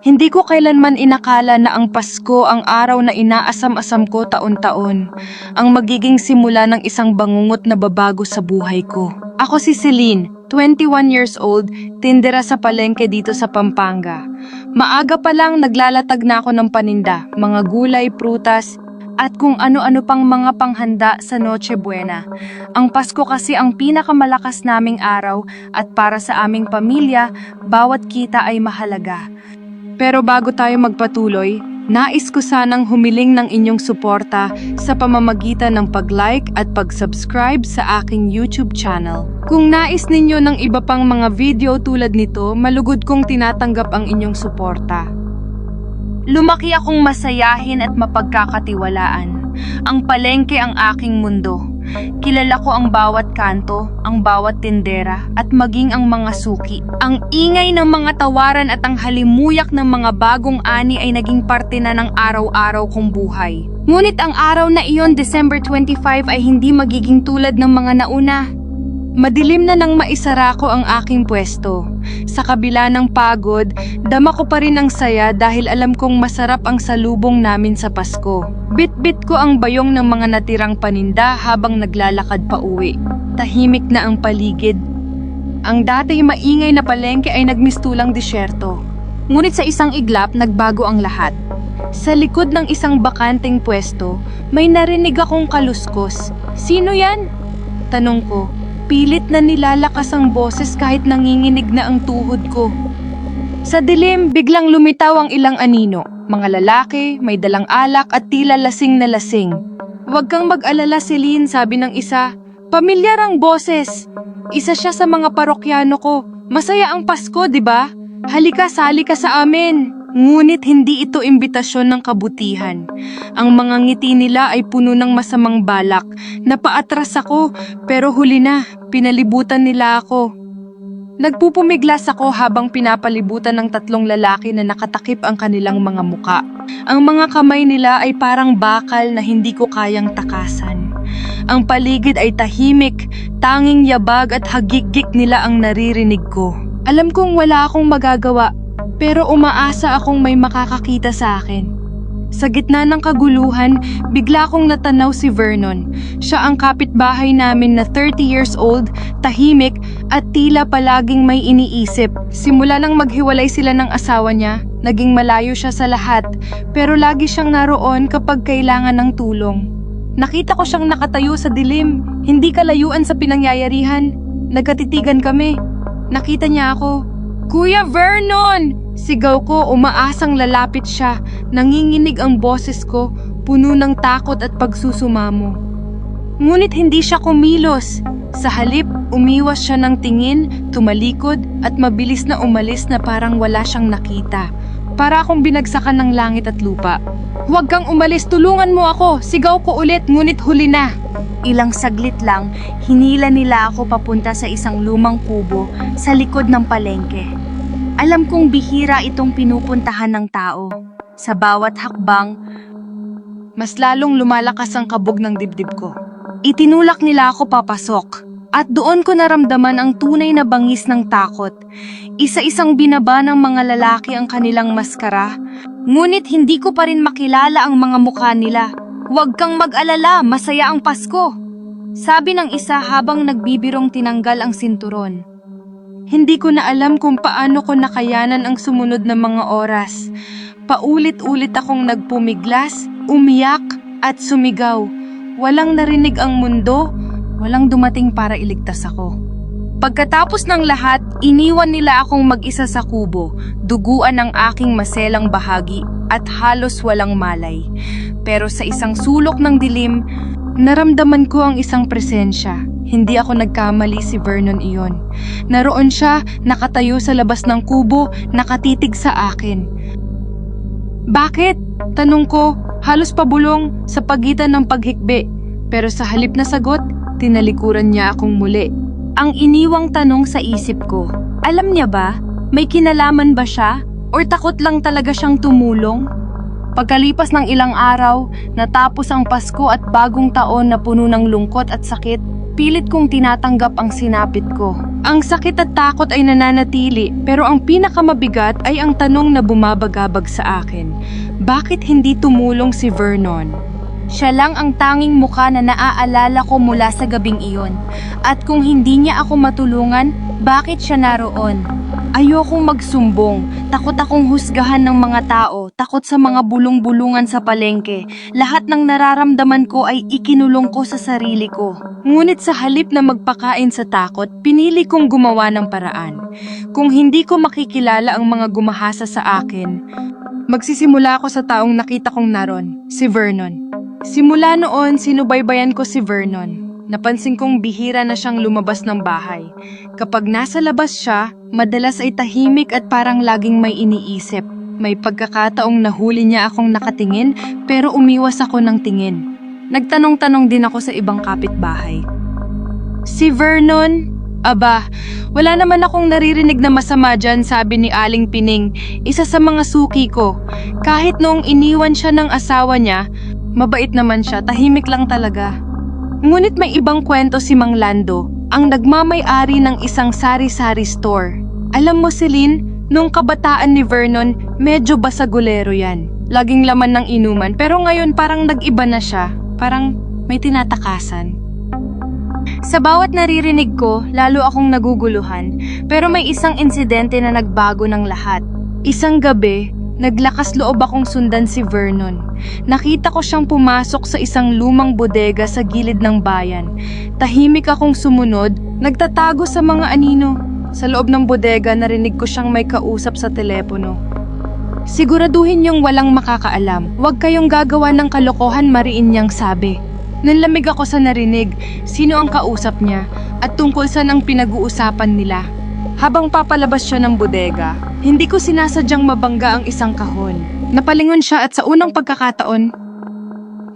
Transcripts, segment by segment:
Hindi ko kailanman inakala na ang Pasko ang araw na inaasam-asam ko taon-taon, ang magiging simula ng isang bangungot na babago sa buhay ko. Ako si Celine, 21 years old, tindera sa palengke dito sa Pampanga. Maaga pa lang naglalatag na ako ng paninda, mga gulay, prutas, at kung ano-ano pang mga panghanda sa Noche Buena. Ang Pasko kasi ang pinakamalakas naming araw at para sa aming pamilya, bawat kita ay mahalaga. Pero bago tayo magpatuloy, nais ko sanang humiling ng inyong suporta sa pamamagitan ng pag-like at pag-subscribe sa aking YouTube channel. Kung nais ninyo ng iba pang mga video tulad nito, malugod kong tinatanggap ang inyong suporta. Lumaki akong masayahin at mapagkakatiwalaan. Ang palengke ang aking mundo. Kilala ko ang bawat kanto, ang bawat tindera, at maging ang mga suki. Ang ingay ng mga tawaran at ang halimuyak ng mga bagong ani ay naging parte na ng araw-araw kong buhay. Ngunit ang araw na iyon, December 25, ay hindi magiging tulad ng mga nauna. Madilim na nang maisara ko ang aking pwesto. Sa kabila ng pagod, dama ko pa rin ang saya dahil alam kong masarap ang salubong namin sa Pasko. Bit-bit ko ang bayong ng mga natirang paninda habang naglalakad pa uwi. Tahimik na ang paligid. Ang dati maingay na palengke ay nagmistulang disyerto. Ngunit sa isang iglap, nagbago ang lahat. Sa likod ng isang bakanteng pwesto, may narinig akong kaluskos. Sino yan? Tanong ko. Pilit na nilalakas ang boses kahit nanginginig na ang tuhod ko. Sa dilim, biglang lumitaw ang ilang anino. Mga lalaki, may dalang alak at tila lasing na lasing. Huwag kang mag-alala, Celine, sabi ng isa. Pamilyar ang boses. Isa siya sa mga parokyano ko. Masaya ang Pasko, di ba? Halika, sali ka sa amin. Ngunit hindi ito imbitasyon ng kabutihan. Ang mga ngiti nila ay puno ng masamang balak. Napaatras ako, pero huli na, pinalibutan nila ako. Nagpupumiglas ako habang pinapalibutan ng tatlong lalaki na nakatakip ang kanilang mga muka. Ang mga kamay nila ay parang bakal na hindi ko kayang takasan. Ang paligid ay tahimik, tanging yabag at hagigik nila ang naririnig ko. Alam kong wala akong magagawa, pero umaasa akong may makakakita sa akin. Sa gitna ng kaguluhan, bigla kong natanaw si Vernon. Siya ang kapitbahay namin na 30 years old, tahimik at tila palaging may iniisip. Simula nang maghiwalay sila ng asawa niya, naging malayo siya sa lahat, pero lagi siyang naroon kapag kailangan ng tulong. Nakita ko siyang nakatayo sa dilim, hindi kalayuan sa pinangyayarihan. Nagkatitigan kami. Nakita niya ako. Kuya Vernon! Sigaw ko, umaasang lalapit siya. Nanginginig ang boses ko, puno ng takot at pagsusumamo. Ngunit hindi siya kumilos. Sa halip, umiwas siya ng tingin, tumalikod, at mabilis na umalis na parang wala siyang nakita. Para akong binagsakan ng langit at lupa. Huwag kang umalis, tulungan mo ako! Sigaw ko ulit, ngunit huli na! Ilang saglit lang, hinila nila ako papunta sa isang lumang kubo sa likod ng palengke. Alam kong bihira itong pinupuntahan ng tao. Sa bawat hakbang, Mas lalong lumalakas ang kabog ng dibdib ko. itinulak nila ako papasok. At doon ko naramdaman ang tunay na bangis ng takot. Isa-isang binaba ng mga lalaki ang kanilang maskara. Ngunit hindi ko pa rin makilala ang mga mukha nila. Huwag kang mag-alala, masaya ang Pasko. Sabi ng isa habang nagbibirong tinanggal ang sinturon. Hindi ko na alam kung paano ko nakayanan ang sumunod na mga oras. Paulit-ulit akong nagpumiglas, umiyak, at sumigaw. Walang narinig ang mundo, walang dumating para iligtas ako. Pagkatapos ng lahat, iniwan nila akong mag-isa sa kubo, duguan ang aking maselang bahagi at halos walang malay. Pero sa isang sulok ng dilim, naramdaman ko ang isang presensya. Hindi ako nagkamali si Vernon iyon. Naroon siya, nakatayo sa labas ng kubo, nakatitig sa akin. Bakit? Tanong ko, halos pabulong sa pagitan ng paghikbi. Pero sa halip na sagot, tinalikuran niya akong muli. Ang iniwang tanong sa isip ko, alam niya ba? May kinalaman ba siya? Or takot lang talaga siyang tumulong? Pagkalipas ng ilang araw, natapos ang Pasko at bagong taon na puno ng lungkot at sakit, Pilit kong tinatanggap ang sinapit ko. Ang sakit at takot ay nananatili, pero ang pinakamabigat ay ang tanong na bumabagabag sa akin. Bakit hindi tumulong si Vernon? Siya lang ang tanging mukha na naaalala ko mula sa gabing iyon. At kung hindi niya ako matulungan, bakit siya naroon? Ayokong magsumbong, takot akong husgahan ng mga tao, takot sa mga bulong-bulungan sa palengke. Lahat ng nararamdaman ko ay ikinulong ko sa sarili ko. Ngunit sa halip na magpakain sa takot, pinili kong gumawa ng paraan. Kung hindi ko makikilala ang mga gumahasa sa akin, magsisimula ako sa taong nakita kong naron, si Vernon. Simula noon, sinubaybayan ko si Vernon. Napansin kong bihira na siyang lumabas ng bahay. Kapag nasa labas siya, madalas ay tahimik at parang laging may iniisip. May pagkakataong nahuli niya akong nakatingin pero umiwas ako ng tingin. Nagtanong-tanong din ako sa ibang kapitbahay. Si Vernon? Aba, wala naman akong naririnig na masama dyan, sabi ni Aling Pining, isa sa mga suki ko. Kahit noong iniwan siya ng asawa niya, mabait naman siya, tahimik lang talaga. Ngunit may ibang kwento si Mang Lando, ang nagmamay-ari ng isang sari-sari store. Alam mo, Celine, nung kabataan ni Vernon, medyo basagulero yan. Laging laman ng inuman, pero ngayon parang nag-iba na siya. Parang may tinatakasan. Sa bawat naririnig ko, lalo akong naguguluhan, pero may isang insidente na nagbago ng lahat. Isang gabi, naglakas loob akong sundan si Vernon. Nakita ko siyang pumasok sa isang lumang bodega sa gilid ng bayan. Tahimik akong sumunod, nagtatago sa mga anino. Sa loob ng bodega, narinig ko siyang may kausap sa telepono. Siguraduhin niyong walang makakaalam. Huwag kayong gagawa ng kalokohan, mariin niyang sabi. Nanlamig ako sa narinig, sino ang kausap niya, at tungkol saan ang pinag-uusapan nila. Habang papalabas siya ng bodega, hindi ko sinasadyang mabangga ang isang kahon. Napalingon siya at sa unang pagkakataon,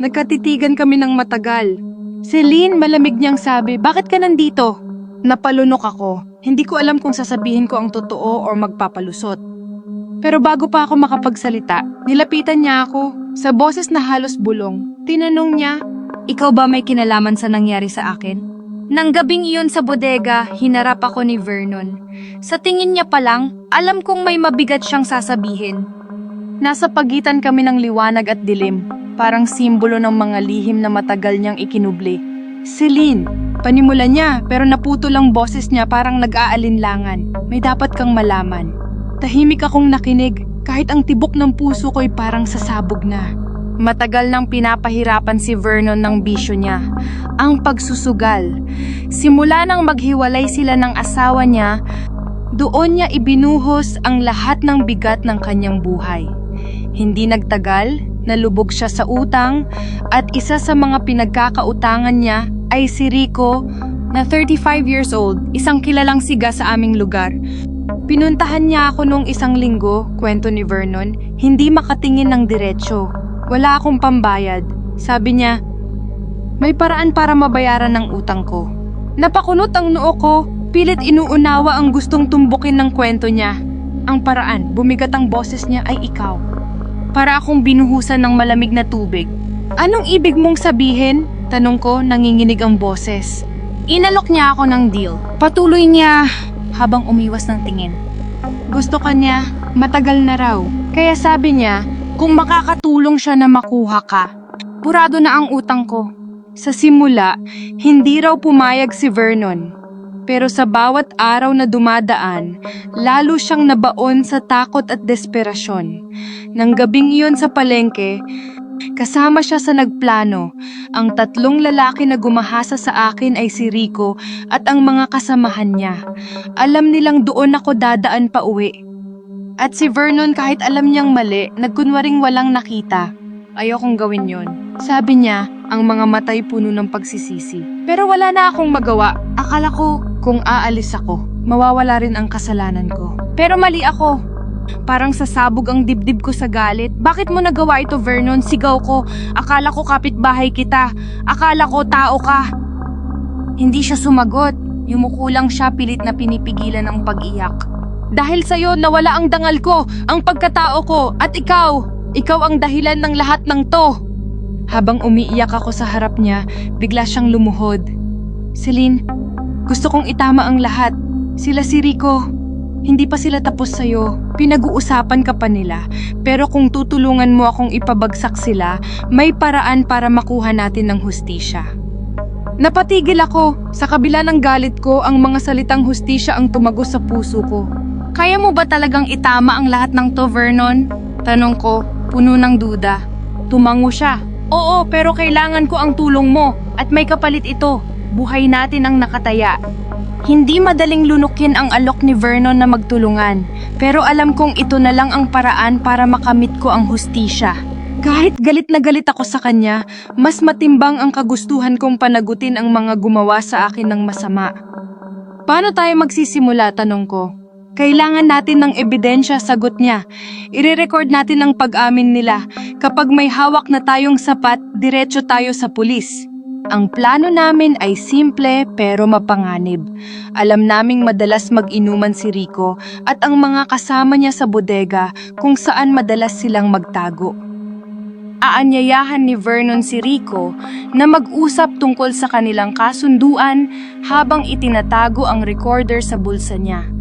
nagkatitigan kami ng matagal. Celine, malamig niyang sabi, bakit ka nandito? Napalunok ako. Hindi ko alam kung sasabihin ko ang totoo o magpapalusot. Pero bago pa ako makapagsalita, nilapitan niya ako sa boses na halos bulong. Tinanong niya, Ikaw ba may kinalaman sa nangyari sa akin? Nang gabing iyon sa bodega, hinarap ako ni Vernon. Sa tingin niya pa lang, alam kong may mabigat siyang sasabihin. Nasa pagitan kami ng liwanag at dilim, parang simbolo ng mga lihim na matagal niyang ikinubli. Celine, panimula niya pero naputo lang boses niya parang nag-aalinlangan. May dapat kang malaman. Tahimik akong nakinig kahit ang tibok ng puso ko'y parang sasabog na. Matagal nang pinapahirapan si Vernon ng bisyo niya, ang pagsusugal. Simula nang maghiwalay sila ng asawa niya, doon niya ibinuhos ang lahat ng bigat ng kanyang buhay. Hindi nagtagal, nalubog siya sa utang at isa sa mga pinagkakautangan niya ay si Rico na 35 years old, isang kilalang siga sa aming lugar. Pinuntahan niya ako nung isang linggo, kwento ni Vernon, hindi makatingin ng diretsyo. Wala akong pambayad. Sabi niya, may paraan para mabayaran ng utang ko. Napakunot ang noo ko, pilit inuunawa ang gustong tumbukin ng kwento niya. Ang paraan, bumigat ang boses niya ay ikaw. Para akong binuhusan ng malamig na tubig. Anong ibig mong sabihin? Tanong ko, nanginginig ang boses. Inalok niya ako ng deal. Patuloy niya habang umiwas ng tingin. Gusto ka niya, matagal na raw. Kaya sabi niya, kung makakatulong siya na makuha ka, purado na ang utang ko. Sa simula, hindi raw pumayag si Vernon. Pero sa bawat araw na dumadaan, lalo siyang nabaon sa takot at desperasyon. Nang gabing iyon sa palengke, kasama siya sa nagplano. Ang tatlong lalaki na gumahasa sa akin ay si Rico at ang mga kasamahan niya. Alam nilang doon ako dadaan pa uwi. At si Vernon kahit alam niyang mali, nagkunwaring walang nakita. Ayokong gawin yon. Sabi niya, ang mga matay puno ng pagsisisi. Pero wala na akong magawa. Akala ko, kung aalis ako, mawawala rin ang kasalanan ko. Pero mali ako. Parang sasabog ang dibdib ko sa galit. Bakit mo nagawa ito, Vernon? Sigaw ko. Akala ko kapitbahay kita. Akala ko tao ka. Hindi siya sumagot. Yumuko lang siya pilit na pinipigilan ang pag-iyak. Dahil sa'yo, nawala ang dangal ko, ang pagkatao ko, at ikaw, ikaw ang dahilan ng lahat ng to. Habang umiiyak ako sa harap niya, bigla siyang lumuhod. Celine, gusto kong itama ang lahat. Sila si Rico. Hindi pa sila tapos sa'yo. Pinag-uusapan ka pa nila. Pero kung tutulungan mo akong ipabagsak sila, may paraan para makuha natin ng hustisya. Napatigil ako. Sa kabila ng galit ko, ang mga salitang hustisya ang tumagos sa puso ko. Kaya mo ba talagang itama ang lahat ng to, Vernon? Tanong ko, puno ng duda. Tumango siya. Oo, pero kailangan ko ang tulong mo at may kapalit ito. Buhay natin ang nakataya. Hindi madaling lunukin ang alok ni Vernon na magtulungan, pero alam kong ito na lang ang paraan para makamit ko ang hustisya. Kahit galit na galit ako sa kanya, mas matimbang ang kagustuhan kong panagutin ang mga gumawa sa akin ng masama. Paano tayo magsisimula, tanong ko? Kailangan natin ng ebidensya, sagot niya. Ire-record natin ang pag-amin nila. Kapag may hawak na tayong sapat, diretso tayo sa pulis. Ang plano namin ay simple pero mapanganib. Alam naming madalas mag-inuman si Rico at ang mga kasama niya sa bodega kung saan madalas silang magtago. Aanyayahan ni Vernon si Rico na mag-usap tungkol sa kanilang kasunduan habang itinatago ang recorder sa bulsa niya.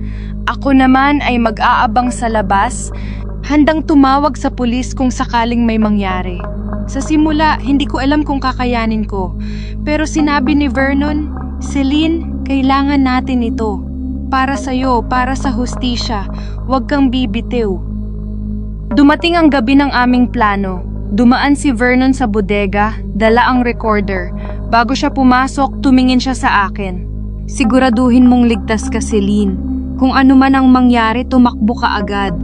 Ako naman ay mag-aabang sa labas, Handang tumawag sa pulis kung sakaling may mangyari. Sa simula, hindi ko alam kung kakayanin ko. Pero sinabi ni Vernon, Celine, kailangan natin ito. Para sa'yo, para sa hustisya, huwag kang bibitiw. Dumating ang gabi ng aming plano. Dumaan si Vernon sa bodega, dala ang recorder. Bago siya pumasok, tumingin siya sa akin. Siguraduhin mong ligtas ka, Celine. Kung ano man ang mangyari, tumakbo ka agad.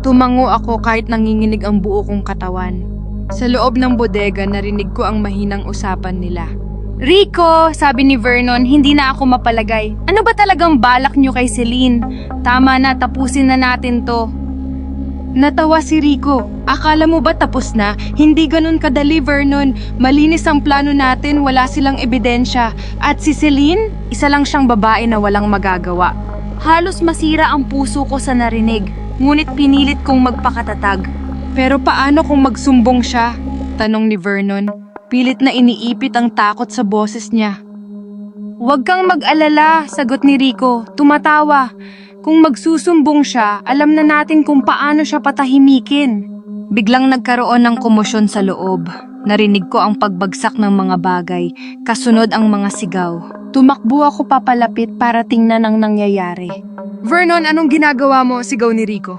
Tumango ako kahit nanginginig ang buo kong katawan. Sa loob ng bodega, narinig ko ang mahinang usapan nila. Rico, sabi ni Vernon, hindi na ako mapalagay. Ano ba talagang balak niyo kay Celine? Tama na, tapusin na natin to. Natawa si Rico. Akala mo ba tapos na? Hindi ganun kadali, Vernon. Malinis ang plano natin, wala silang ebidensya. At si Celine? Isa lang siyang babae na walang magagawa. Halos masira ang puso ko sa narinig, ngunit pinilit kong magpakatatag. Pero paano kung magsumbong siya? Tanong ni Vernon. Pilit na iniipit ang takot sa boses niya. Huwag kang mag-alala, sagot ni Rico, tumatawa. Kung magsusumbong siya, alam na natin kung paano siya patahimikin. Biglang nagkaroon ng komosyon sa loob. Narinig ko ang pagbagsak ng mga bagay, kasunod ang mga sigaw. Tumakbo ako papalapit para tingnan ang nangyayari. Vernon, anong ginagawa mo? Sigaw ni Rico.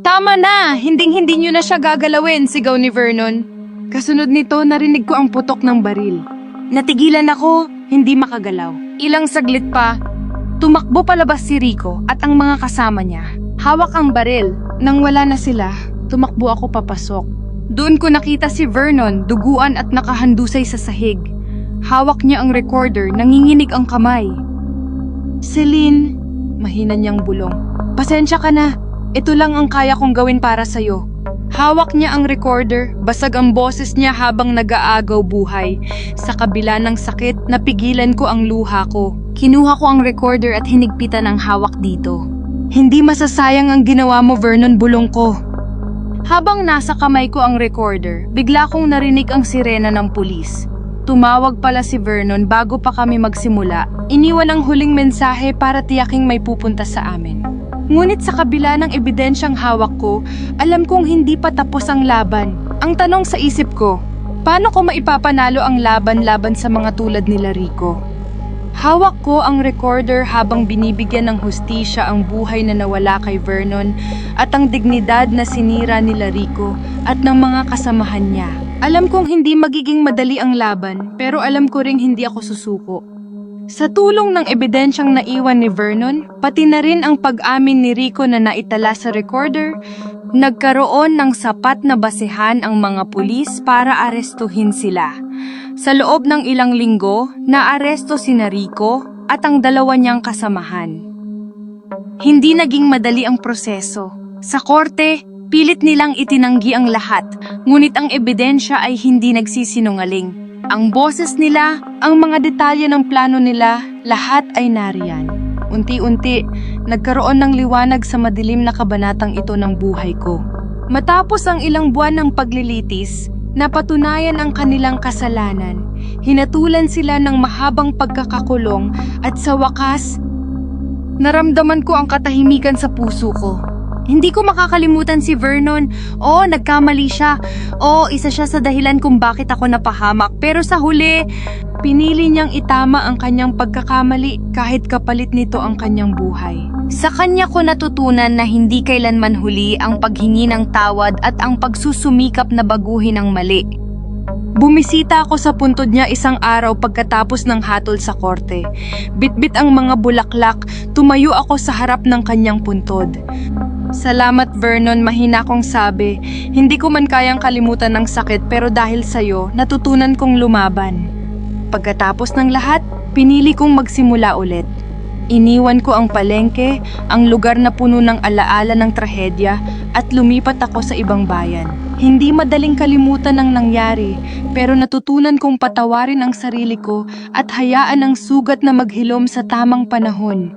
Tama na! Hinding-hindi niyo na siya gagalawin, sigaw ni Vernon. Kasunod nito, narinig ko ang putok ng baril. Natigilan ako, Hindi makagalaw. Ilang saglit pa, tumakbo palabas si Rico at ang mga kasama niya. Hawak ang baril. Nang wala na sila, tumakbo ako papasok. Doon ko nakita si Vernon, duguan at nakahandusay sa sahig. Hawak niya ang recorder, nanginginig ang kamay. Celine, mahina niyang bulong. Pasensya ka na. Ito lang ang kaya kong gawin para sa'yo. Hawak niya ang recorder, basag ang boses niya habang nag-aagaw buhay. Sa kabila ng sakit, napigilan ko ang luha ko. Kinuha ko ang recorder at hinigpitan ang hawak dito. Hindi masasayang ang ginawa mo, Vernon, bulong ko. Habang nasa kamay ko ang recorder, bigla kong narinig ang sirena ng pulis. Tumawag pala si Vernon bago pa kami magsimula. Iniwan ang huling mensahe para tiyaking may pupunta sa amin. Ngunit sa kabila ng ebidensyang hawak ko, alam kong hindi pa tapos ang laban. Ang tanong sa isip ko, paano ko maipapanalo ang laban-laban sa mga tulad nila Rico? Hawak ko ang recorder habang binibigyan ng hustisya ang buhay na nawala kay Vernon at ang dignidad na sinira nila Rico at ng mga kasamahan niya. Alam kong hindi magiging madali ang laban pero alam ko ring hindi ako susuko. Sa tulong ng ebidensyang naiwan ni Vernon, pati na rin ang pag-amin ni Rico na naitala sa recorder, Nagkaroon ng sapat na basehan ang mga pulis para arestuhin sila. Sa loob ng ilang linggo, naaresto si Rico at ang dalawa niyang kasamahan. Hindi naging madali ang proseso. Sa korte, pilit nilang itinanggi ang lahat, ngunit ang ebidensya ay hindi nagsisinungaling. Ang boses nila, ang mga detalye ng plano nila, lahat ay nariyan. Unti-unti, nagkaroon ng liwanag sa madilim na kabanatang ito ng buhay ko. Matapos ang ilang buwan ng paglilitis, Napatunayan ang kanilang kasalanan. Hinatulan sila ng mahabang pagkakakulong at sa wakas, Naramdaman ko ang katahimikan sa puso ko. Hindi ko makakalimutan si Vernon. Oo, nagkamali siya. Oo, isa siya sa dahilan kung bakit ako napahamak. Pero sa huli, pinili niyang itama ang kanyang pagkakamali kahit kapalit nito ang kanyang buhay. sa kanya ko natutunan na hindi kailanman huli ang paghingi ng tawad at ang pagsusumikap na baguhin ang mali. Bumisita ako sa puntod niya isang araw pagkatapos ng hatol sa korte. Bitbit ang mga bulaklak, tumayo ako sa harap ng kanyang puntod. Salamat Vernon, mahina kong sabi. Hindi ko man kayang kalimutan ng sakit pero dahil sa'yo, natutunan kong lumaban. Pagkatapos ng lahat, pinili kong magsimula ulit. Iniwan ko ang palengke, ang lugar na puno ng alaala ng trahedya at lumipat ako sa ibang bayan. Hindi madaling kalimutan ang nangyari, pero natutunan kong patawarin ang sarili ko at hayaan ang sugat na maghilom sa tamang panahon.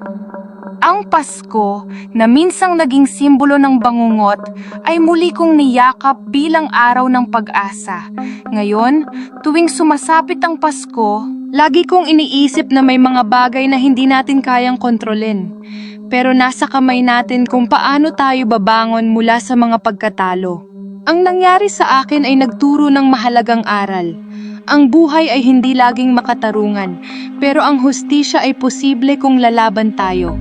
Ang Pasko, na minsang naging simbolo ng bangungot, ay muli kong niyakap bilang araw ng pag-asa. Ngayon, tuwing sumasapit ang Pasko, Lagi kong iniisip na may mga bagay na hindi natin kayang kontrolin. Pero nasa kamay natin kung paano tayo babangon mula sa mga pagkatalo. Ang nangyari sa akin ay nagturo ng mahalagang aral. Ang buhay ay hindi laging makatarungan, pero ang hustisya ay posible kung lalaban tayo.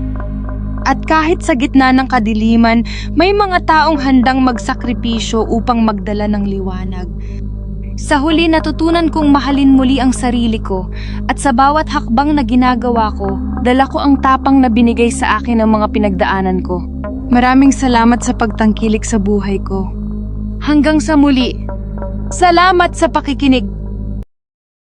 At kahit sa gitna ng kadiliman, may mga taong handang magsakripisyo upang magdala ng liwanag. Sa huli natutunan kong mahalin muli ang sarili ko at sa bawat hakbang na ginagawa ko, dala ko ang tapang na binigay sa akin ng mga pinagdaanan ko. Maraming salamat sa pagtangkilik sa buhay ko. Hanggang sa muli, Salamat sa pakikinig.